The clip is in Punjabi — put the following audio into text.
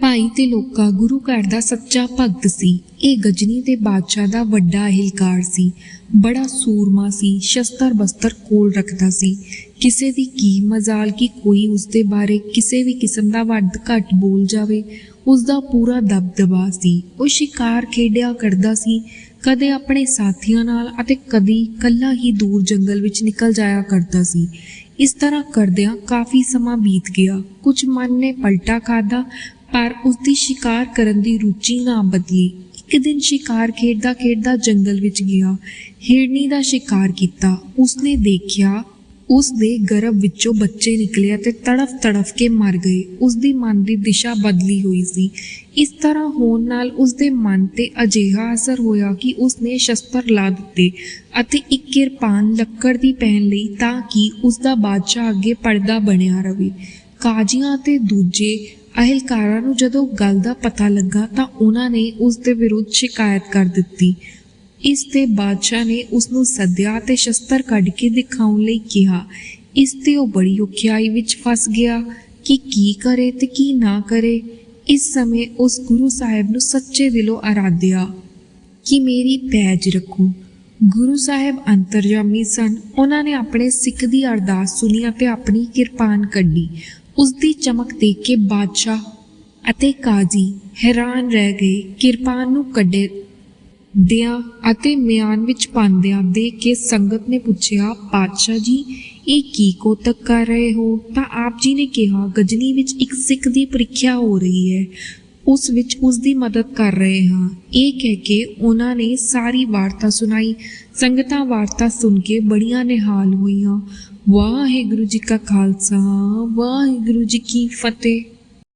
ਭਾਈ ਤੇ ਲੋਕਾ ਗੁਰੂ ਘਰ ਦਾ ਸੱਚਾ ਭਗਤ ਸੀ। ਇਹ ਗਜਨੀ ਦੇ ਬਾਦਸ਼ਾਹ ਦਾ ਵੱਡਾ ਅਹਿਲਕਾਰ ਸੀ। ਬੜਾ ਸੂਰਮਾ ਸੀ, ਸ਼ਸਤਰ ਬਸਤਰ ਕੋਲ ਰੱਖਦਾ ਸੀ। ਕਿਸੇ ਦੀ ਕੀ ਮਜ਼ਾਲ ਕਿ ਕੋਈ ਉਸ ਦੇ ਬਾਰੇ ਕਿਸੇ ਵੀ ਕਿਸਮ ਦਾ ਵੱਡ ਘੱਟ ਬੋਲ ਜਾਵੇ ਉਸ ਦਾ ਪੂਰਾ ਦਬਦਬਾ ਸੀ। ਉਹ ਸ਼ਿਕਾਰ ਖੇਡਿਆ ਕਰਦਾ ਸੀ। ਕਦੇ ਆਪਣੇ ਸਾਥੀਆਂ ਨਾਲ ਅਤੇ ਕਦੀ ਇਕੱਲਾ ਹੀ ਦੂਰ ਜੰਗਲ ਵਿੱਚ ਨਿਕਲ ਜਾਇਆ ਕਰਦਾ ਸੀ। ਇਸ ਤਰ੍ਹਾਂ ਕਰਦਿਆਂ ਕਾਫੀ ਸਮਾਂ ਬੀਤ ਗਿਆ। ਕੁਝ ਮਨ ਨੇ ਪਲਟਾ ਖਾਦਾ ਪਰ ਉਸ ਦੀ ਸ਼ਿਕਾਰ ਕਰਨ ਦੀ ਰੁਚੀ ਨਾ ਬਦਲੀ। ਇੱਕ ਦਿਨ ਸ਼ਿਕਾਰ ਖੇਡਦਾ ਖੇਡਦਾ ਜੰਗਲ ਵਿੱਚ ਗਿਆ। ਹਿਰਨੀ ਦਾ ਸ਼ਿਕਾਰ ਕੀਤਾ। ਉਸਨੇ ਦੇਖਿਆ ਉਸ ਦੇ ਗਰਭ ਵਿੱਚੋਂ ਬੱਚੇ ਨਿਕਲੇ ਅਤੇ ਤੜਫ ਤੜਫ ਕੇ ਮਰ ਗਏ। ਉਸ ਦੀ ਮਨ ਦੀ ਦਿਸ਼ਾ ਬਦਲੀ ਹੋਈ ਸੀ। ਇਸ ਤਰ੍ਹਾਂ ਹੋਣ ਨਾਲ ਉਸ ਦੇ ਮਨ ਤੇ ਅਜਿਹਾ ਅਸਰ ਹੋਇਆ ਕਿ ਉਸ ਨੇ ਸ਼ਸਤਰ ਲਾ ਦਿੱਤੇ ਅਤੇ ਇੱਕ ਕਿਰਪਾਨ ਲੱਕੜ ਦੀ ਪਹਿਨ ਲਈ ਤਾਂ ਕਿ ਉਸ ਦਾ ਬਾਦਸ਼ਾਹ ਅੱਗੇ ਪਰਦਾ ਬਣਿਆ ਰਹੇ। ਕਾਜ਼ੀਆਂ ਤੇ ਦੂਜੇ ਅਹਿਲਕਾਰਾਂ ਨੂੰ ਜਦੋਂ ਗੱਲ ਦਾ ਪਤਾ ਲੱਗਾ ਤਾਂ ਉਹਨਾਂ ਨੇ ਉਸ ਦੇ ਵਿਰੁੱਧ ਸ਼ਿਕਾਇਤ ਕਰ ਦਿੱਤੀ। ਇਸ ਤੇ ਬਾਦਸ਼ਾਹ ਨੇ ਉਸ ਨੂੰ ਸੱਦਿਆ ਤੇ ਸ਼ਸਤਰ ਕੱਢ ਕੇ ਦਿਖਾਉਣ ਲਈ ਕਿਹਾ। ਇਸ ਤੇ ਉਹ ਬੜੀ ਔਖਿਆਈ ਵਿੱਚ ਫਸ ਗਿਆ ਕਿ ਕੀ ਕਰੇ ਤੇ ਕੀ ਨਾ ਕਰੇ। ਇਸ ਸਮੇਂ ਉਸ ਗੁਰੂ ਸਾਹਿਬ ਨੂੰ ਸੱਚੇ ਦਿਲੋਂ ਆਰਾਧਿਆ ਕਿ ਮੇਰੀ ਪੈਜ ਰੱਖੋ। ਗੁਰੂ ਸਾਹਿਬ ਅੰਤਰਜਾਮੀ ਸਨ। ਉਹਨਾਂ ਨੇ ਆਪਣੇ ਸਿੱਖ ਦੀ ਅਰਦਾਸ ਸੁਣੀ ਅਤੇ ਆਪਣੀ ਕਿਰਪਾਨ ਕੱਢੀ। ਉਸ ਦੀ ਚਮਕ ਦੇਖ ਕੇ ਬਾਦਸ਼ਾਹ ਅਤੇ ਕਾਜ਼ੀ ਹੈਰਾਨ ਰਹਿ ਗਏ। ਕਿਰਪਾਨ ਨੂੰ ਕੱਢੇ ਦਿਆਂ ਅਤੇ ਮਿਆਨ ਵਿੱਚ ਪਾਉਂਦਿਆਂ ਦੇਖ ਕੇ ਸੰਗਤ ਨੇ ਪੁੱਛਿਆ ਪਾਤਸ਼ਾਹ ਜੀ, ਇਹ ਕੀ ਕੋਤਕ ਕਰ ਰਹੇ ਹੋ? ਤਾਂ ਆਪ ਜੀ ਨੇ ਕਿਹਾ, ਗਜਨੀ ਵਿੱਚ ਇੱਕ ਸਿੱਖ ਦੀ ਪ੍ਰੀਖਿਆ ਹੋ ਰਹੀ ਹੈ। ਉਸ ਵਿੱਚ ਉਸ ਦੀ ਮਦਦ ਕਰ ਰਹੇ ਹਾਂ। ਇਹ ਕਹਿ ਕੇ ਉਹਨਾਂ ਨੇ ਸਾਰੀ ਵਾਰਤਾ ਸੁਣਾਈ। ਸੰਗਤਾਂ ਵਾਰਤਾ ਸੁਣ ਕੇ ਬੜੀਆਂ ਨਿਹਾਲ ਹੋਈਆਂ। ਵਾਹਿਗੁਰੂ ਜੀ ਕਾ ਖਾਲਸਾ, ਵਾਹਿਗੁਰੂ ਜੀ ਕੀ ਫਤਿਹ।